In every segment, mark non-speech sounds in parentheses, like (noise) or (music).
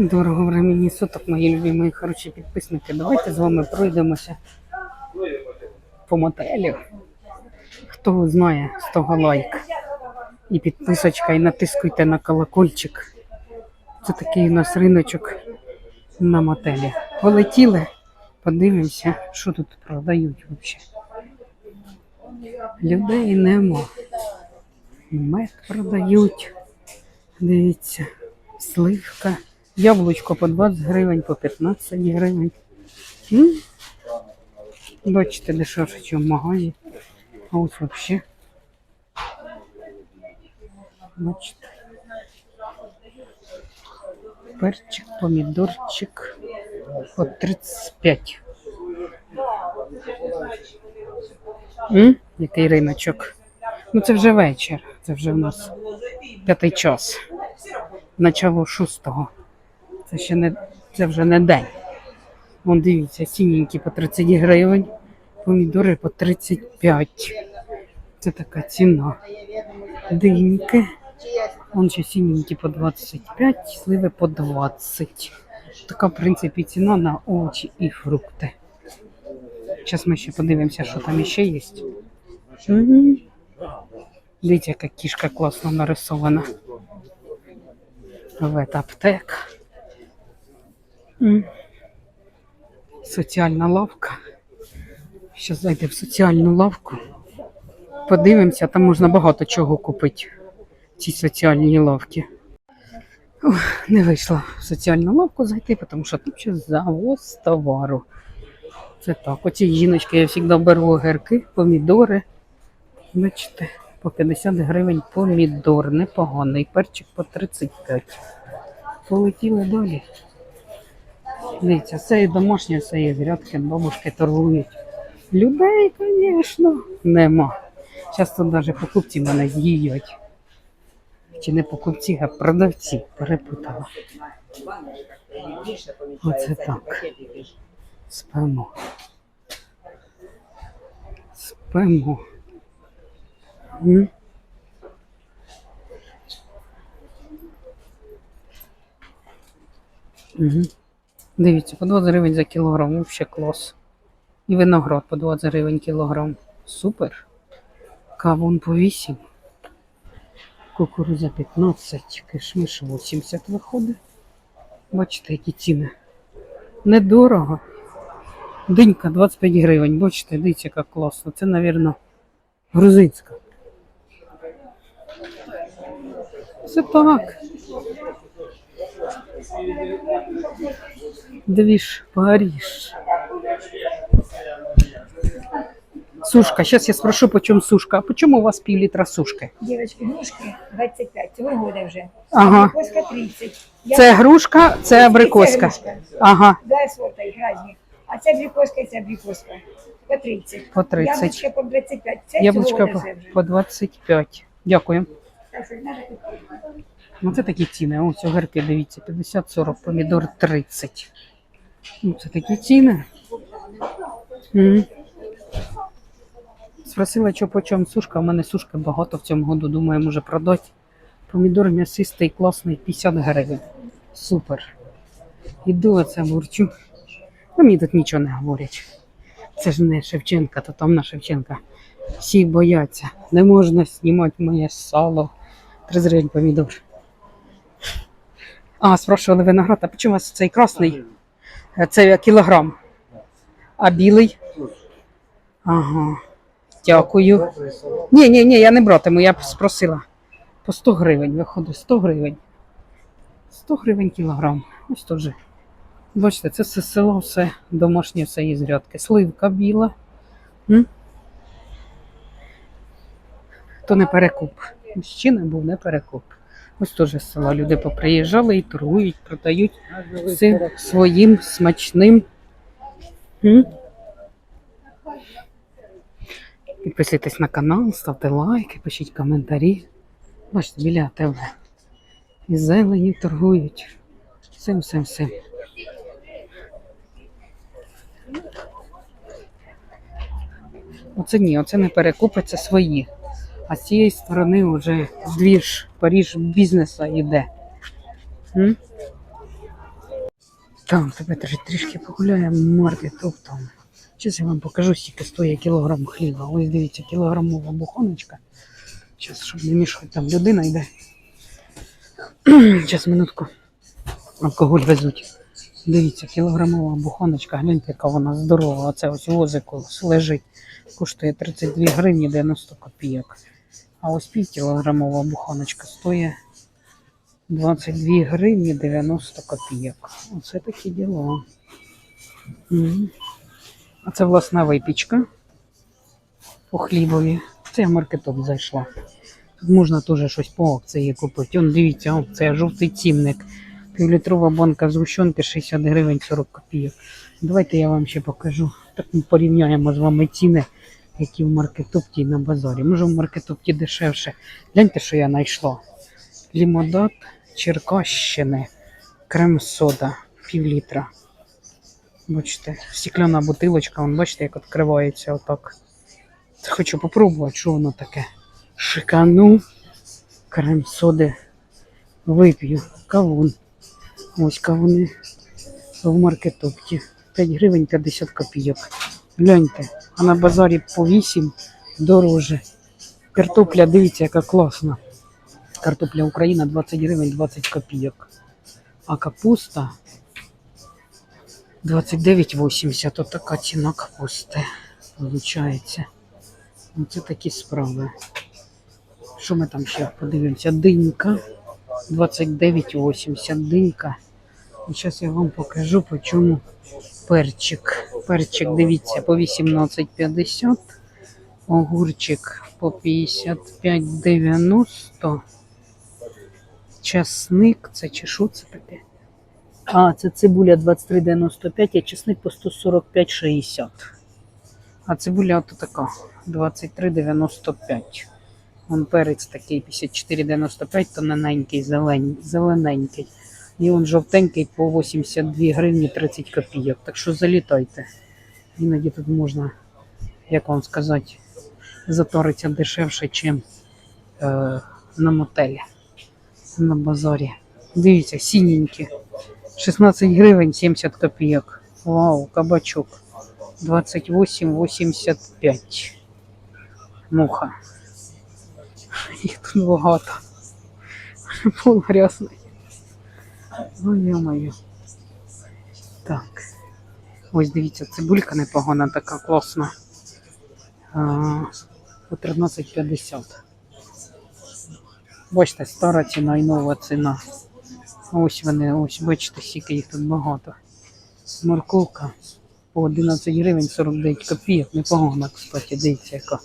Дорого времени суток, мої любимі хороші підписники. Давайте з вами пройдемося по мотелю. Хто знає, з того лайк. І підписочка, і натискуйте на колокольчик. Це такий у нас риночок на мотелі. Полетіли, подивимося, що тут продають взагалі. Людей нема. Мед продають. Дивіться, сливка. Яблучко по 20 гривень, по 15 гривень. М? Бачите, дешевше, ніж в магазі. А ось взагалі. Бачите. Перчик, помідорчик по 35. М? Який риночок? Ну це вже вечір. Це вже в нас п'ятий час. Начало шостого. Це ще не це вже не день. Вон дивіться, сіненькі по 30 гривень, помідори по 35. Це така ціна. Диньки. Вон ще сіненькі по 25, сливи по 20. Така, в принципі, ціна на овочі і фрукти. Зараз ми ще подивимося, що там ще є. Дивіться, яка кішка класно нарисована. Вет аптека. Соціальна лавка. Зараз зайдемо в соціальну лавку. Подивимося, там можна багато чого купити в цій соціальній лавці. Ох, не вийшла в соціальну лавку зайти, тому що там ще завоз товару. Це так. Оці жіночки я завжди беру огірки, помідори. Бачите, по 50 гривень помідор, непоганий. Перчик по 35. Полетіли далі. Дивіться, це і домашнє, все і грядки, бабушки торгують. Людей, звісно, нема. Тут навіть покупці мене з'їдять. Чи не покупці, а продавці перепутала. Оце так. Спимо. Спимо. М? Угу. Дивіться, по 20 гривень за кілограм, взагалі клас. І виноград по 20 гривень кілограм. Супер. Кавун по 8. Кукуруза 15, кишмиш 80 виходить. Бачите, які ціни. Недорого. Динька 25 гривень. Бачите, дивіться, яка класно. Це, мабуть, грузинська. Це так. Двіж, Париж. Сушка. Сейчас я спрошу, почем сушка. А почему у вас пів літра сушки? Девочки, грушки 25, цього года вже. Ага. Абрикоска 30. Я- Це грушка, це абрикоска. Грушка. Ага, Два сорта їх різні. А це абрикоска і це абрикоска. По 30. по 30. Яблучка по 25. Це Яблучка цього по, вже. по 25. Дякую. Так що. Ну це такі ціни. Ось огірки, дивіться, 50-40, помідор 30. Ну, це такі ціни. М. Спросила, що по чому сушка. У мене сушки багато в цьому году, думаю, може продати. Помідор м'ясистий, класний, 50 гривень. Супер. Іду оце бурчу. А мені тут нічого не говорять. Це ж не Шевченка, то там на Шевченка. Всі бояться. Не можна знімати моє сало. 30 гривень помідор. А, спрашивали виноград, а чому у вас цей красний? Це кілограм. А білий? Ага. Дякую. Ні, ні, ні, я не братиму, я б спросила. По 100 гривень виходить, 100 гривень. 100 гривень кілограм. Ось теж. Бачите, це все село, все домашнє, все із грядки. Сливка біла. М? То не перекуп. Мужчина був не перекуп. Ось теж з села люди поприїжджали і торгують, продають всім своїм смачним. Підписуйтесь на канал, ставте лайки, пишіть коментарі. Бачите, біля ТВ. І зелені торгують. Всім, всім, всім. Оце ні, оце не перекупи, це свої. А з цієї сторони вже двіж Паріж бізнеса йде. М? Так, тебе трішки, трішки погуляємо маркет оптом. Зараз я вам покажу, скільки стоїть кілограм хліба. Ось дивіться, кілограмова бухоночка. Зараз, щоб не мішати, там людина йде. Зараз минутку. Алкоголь везуть. Дивіться, кілограмова бухоночка, гляньте, яка вона здорова. Оце ось возику лежить. Коштує 32 гривні 90 копійок. А ось пів кілограмова бухоночка стоїть 22 гривні 90 копійок. Оце такі діло. А це власна випічка по хлібові. Це я в маркеток зайшла. Тут можна теж щось по акції купити. Он дивіться, це жовтий цімник. Півлітрова банка згущенки 60 гривень 40 копійок. Давайте я вам ще покажу. Так ми порівняємо з вами ціни, які в маркетопті на базарі. Може в маркетопті дешевше. Гляньте, що я знайшла. Лімодат Черкащини. Крем сода пів літра. Бачите, стекляна бутилочка, вон, бачите, як відкривається отак. Хочу попробувати, що воно таке. Шикану. Крем соди. Вип'ю. Кавун. Ось кавуни в маркетопті. 5 гривень 50 копійок. Гляньте, а на базарі по 8 дороже. Картопля, дивіться, яка класна. Картопля Україна 20 гривень 20 копійок. А капуста 29,80. От така ціна капусти. Получається. Оце такі справи. Що ми там ще подивимося? Динька 29,80. Динька. І зараз я вам покажу, по чому перчик. Перчик, дивіться, по 18,50. Огурчик по 55,90. Часник, це чи що це таке? А, це цибуля 23,95, а часник по 145,60. А цибуля от така 23,95. Вон перець такий 54,95, тоненький, зелень, зелененький. І он жовтенький по 82 гривні 30 копійок. Так що залітайте. Іноді тут можна, як вам сказати, заториться дешевше, ніж е, на мотелі, на базарі. Дивіться, синенькі. 16 гривень 70 копійок. Вау, кабачок. 28,85. Муха. (laughs) Їх тут багато. Пол грязний. Ну, ё-моё. Так. Ось дивіться, цибулька непогана, така класна. По 13,50. Бачите, стара ціна і нова ціна. Ось вони, ось, бачите, скільки їх тут багато. Морковка по 11 гривень 49 копійок. Непогана, кстати, дивіться яка.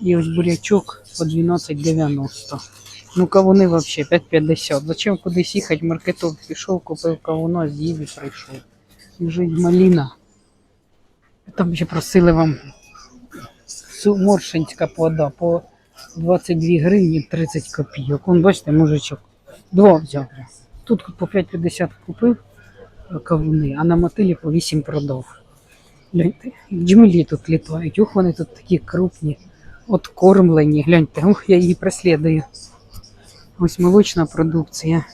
І ось бурячок по 12,90. Ну, кавуни взагалі 5,50. Зачем кудись їхати? В пішов, купив кавуна, з'їв і прийшов. Лежить маліна. Там ще просили вам моршинська плода по 22 гривні 30 копійок. Вон, бачите, мужичок. Два взяв. Тут по 5,50 купив кавуни, а на мотилі по 8 продав. Гляньте, джмелі тут літають. Ух, вони тут такі крупні, откормлені. Гляньте, ух, я її преслідую. Ось молочна продукція.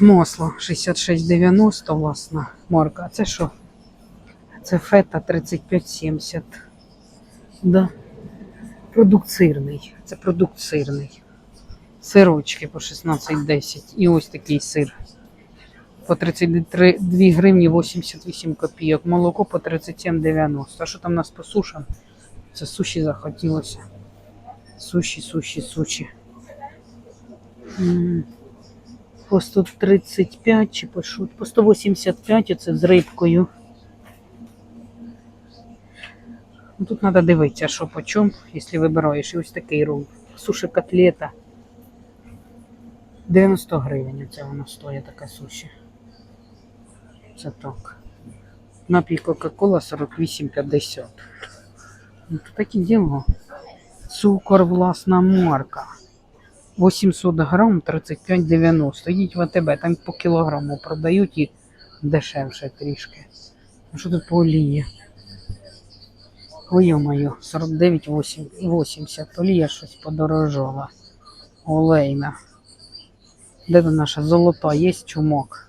Масло 66,90 власна марка. А це що? Це фета 35,70. Да. Продукт сирний. Це продукт сирний. Сирочки по 16,10. І ось такий сир. По 32 гривні 88 копійок. Молоко по 37,90. А що там у нас по сушам? Це суші захотілося. Суші, суші, суші. По 135 чи по що? По 185 оце з рибкою. Ну, Тут треба дивитися, що по чому, якщо вибираєш. І ось такий рол. Суші котлета. 90 гривень це воно стоїть така суші. Це так. Напій Кока-Кола 48,50. Ну, таке діло. Цукор власна марка. 800 грам 35,90. Йдіть в АТБ, там по кілограму продають і дешевше трішки. А що тут по олії? Ой, моє 49,80. Олія щось подорожала. Олейна. Де тут наша золота? Є чумок.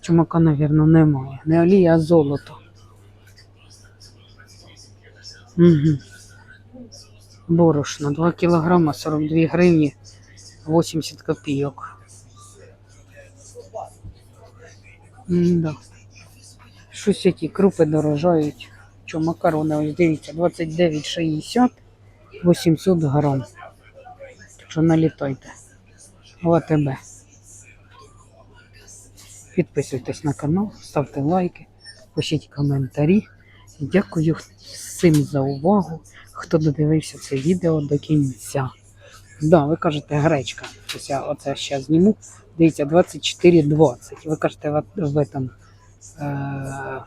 Чумака, мабуть, немає. Не олія, а золото. Угу. Борошно 2 кілограма 42 гривні 80 копійок. Да. Щось ці крупи дорожають. Що макарони, ось дивіться, 29,60 800 грам. Що налітайте. В АТБ. Підписуйтесь на канал, ставте лайки, пишіть коментарі. Дякую всім за увагу, хто додивився це відео до кінця. Да, ви кажете гречка. Ось я оце ще зніму. Дивіться, 24,20. Ви кажете, в, в, этом, е,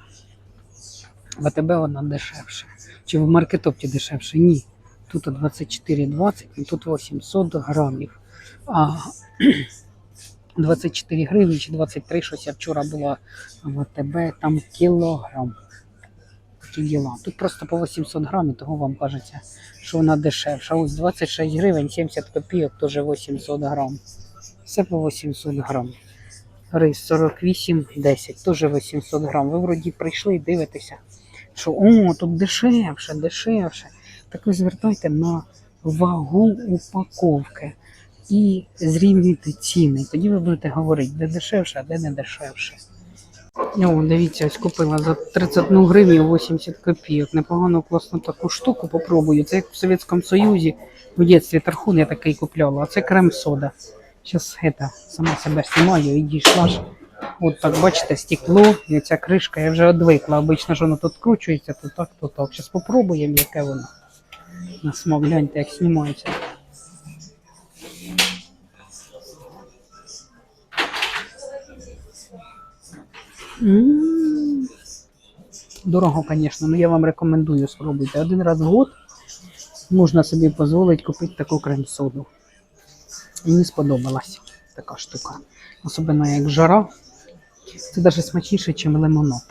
в АТБ вона дешевше. Чи в маркетопті дешевше? Ні. Тут 24,20, і тут 800 грамів. А (clears throat) 24 гривні чи 23, щось я вчора була в АТБ, там кілограм. Діла. Тут просто по 800 грамів, того вам кажеться, що вона дешевша. Ось 26 гривень, 70 копійок, теж 800 грам. Все по 800 грам. Рис 48,10, теж 800 грам. Ви вроді прийшли і дивитеся, що о, тут дешевше, дешевше. Так ви звертайте на вагу упаковки і зрівнюйте ціни. Тоді ви будете говорити, де дешевше, а де не дешевше. О, дивіться, ось купила за 31 гривню 80 копійок. Непогано класно таку штуку попробую. Це як в Совєтському Союзі в дитинстві тархун я такий купляла, а це крем-сода. Зараз сама себе знімаю і дійшла ж. От так, бачите, стекло і ця кришка, я вже одвикла. Обично ж воно тут кручується, то так, то так. Зараз попробуємо, яке воно. На смак, гляньте, як знімається. Дорого, звісно, але я вам рекомендую спробуйте. Один раз в год можна собі дозволити купити таку крем-соду. Мені сподобалась така штука. Особливо як жара. Це навіть смачніше, ніж лимонад.